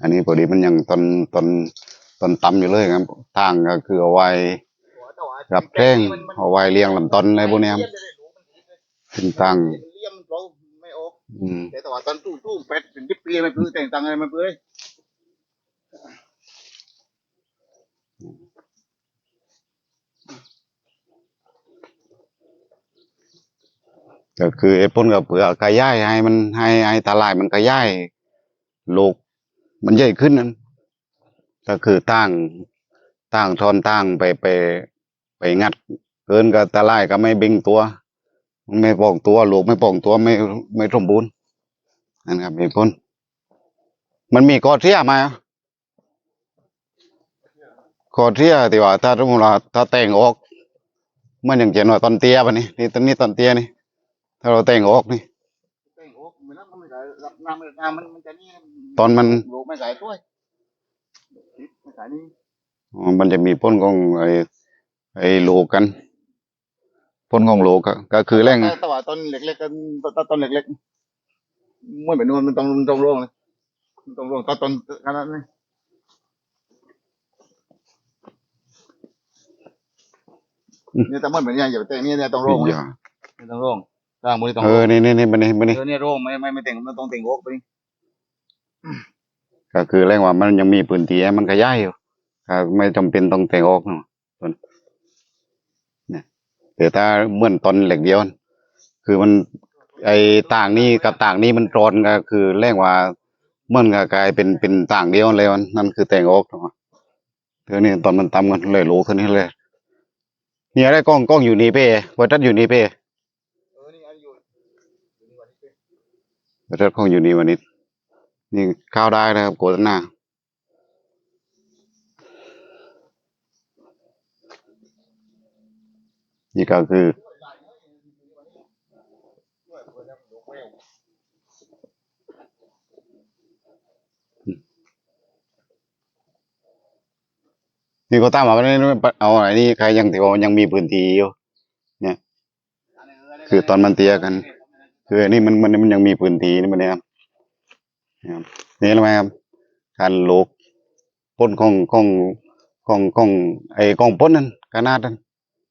อันนี้พอดีมันยังตอนตอนตอนต่ำอยู่เลยครับทางก็คือเอาไว้รับแจ้งเอาไว้เลี้ยงลำต้นอะไรพวกนี้ครับถึงตังแต่ว่าตอนตู้ตู้เป็ดเป็นดิบเปลี่ยนไม่พื้นแต่งตังอะไรไม่พื้นก็คือไอ้พ่นกับเผื่อกระย่ายให้มันให้ให้ตาลายมันกระย่ายลูก มันใหญ่ขึ้นนั้น ก็คือตั้งตั้งทอนตั้งไปไป ไปงัดเกินกับตาลก็ไม่เบ่งตัวมันไม่ป่องตัวหลูกไม่ป่องตัวไม่ไม่สมบูรณ์นั่นครับไอ้พ่นมันมีกอเทียมาคอเทียที่ว่าถ้าสมมติว่าถ้าแต่งออก มันอย่างเช่นว่าตอนเตี้ยปะนี่นี่ตอนนี้ตอนเตี้ยนี่ ถ้าเราแต่งออกนี่ ไม่ได้รับน้ำน้ำมันมันจะนี่ตอนมันลูกไม่ใส่ด้วยไม่ใส่นี่อ๋อมันจะมีพ่นของไอ้ไอ้โลกันพ่นของโลก็ก็คือแรงแต่ว่าต้นเล็กๆกันต้นเล็กๆมันเป็นนู่นมันต้องมันต้องร่วงเลยมันต้องร่วงต้นต้นขนาดนี้เนี่ยแต่มันเหมือนอย่างอย่าไปแต่งเนี่ยเนี่ยต้องร่วงอย่าไม่ต้องร่วงสร้างมือต้องเอร่อวงนี่นี่นี่มันนี่มันนี่เออเนี่ยร่วงไม่ไม่ไม่แต่งมันต้องแต่งอกไปนี่ก็คือแรงว่ามันยังมีพื้นที่ให้มันขยายอยู่ก็ไม่จำเป็นต้องแต่งออกเนาะต้นเนี่ยแต่ถ้าเหมือนตอนเหล็กเดียวนั่นคือมัน ไอ้ต่างนี้กับต่างนี้มันตรนก็คือแรงว่าเหมันก็กลายเป็นเป็นต่างเดียวเลยมันนั่นคือแต่งออกเนาะเดี๋ยวนี้ตอนมันต่ำกันเลยโหลขึ้นนี่เลยเนี่ยได้กล้องกล้องอยู่นี่เป้วัดทัดอยู่นี่เป้ เออนี่อันอยู่อยู่นี่วันนี้เป็น วัดทัดกล้องอยู่นี่วันนี้นี่เข้าวได้นะครับโกดหน้านี่ก็คือ นี่ก็ตามมาวันนี้เอาไอ้นี่ใครยังถือว่ายังมีพื้นที่อยู่คือตอนมันเตียกัน คืออันนี้มันมันมันยังมีพื้นที่นี่มันเนี่ยครับนี่รู้ไหมครับการลกพ่นของของของของไอ้ของพ่นนั่นขนาดนั้น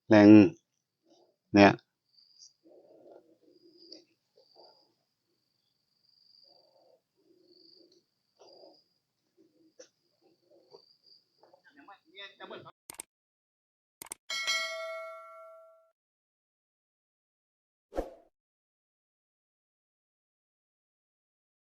แรงเนี่ย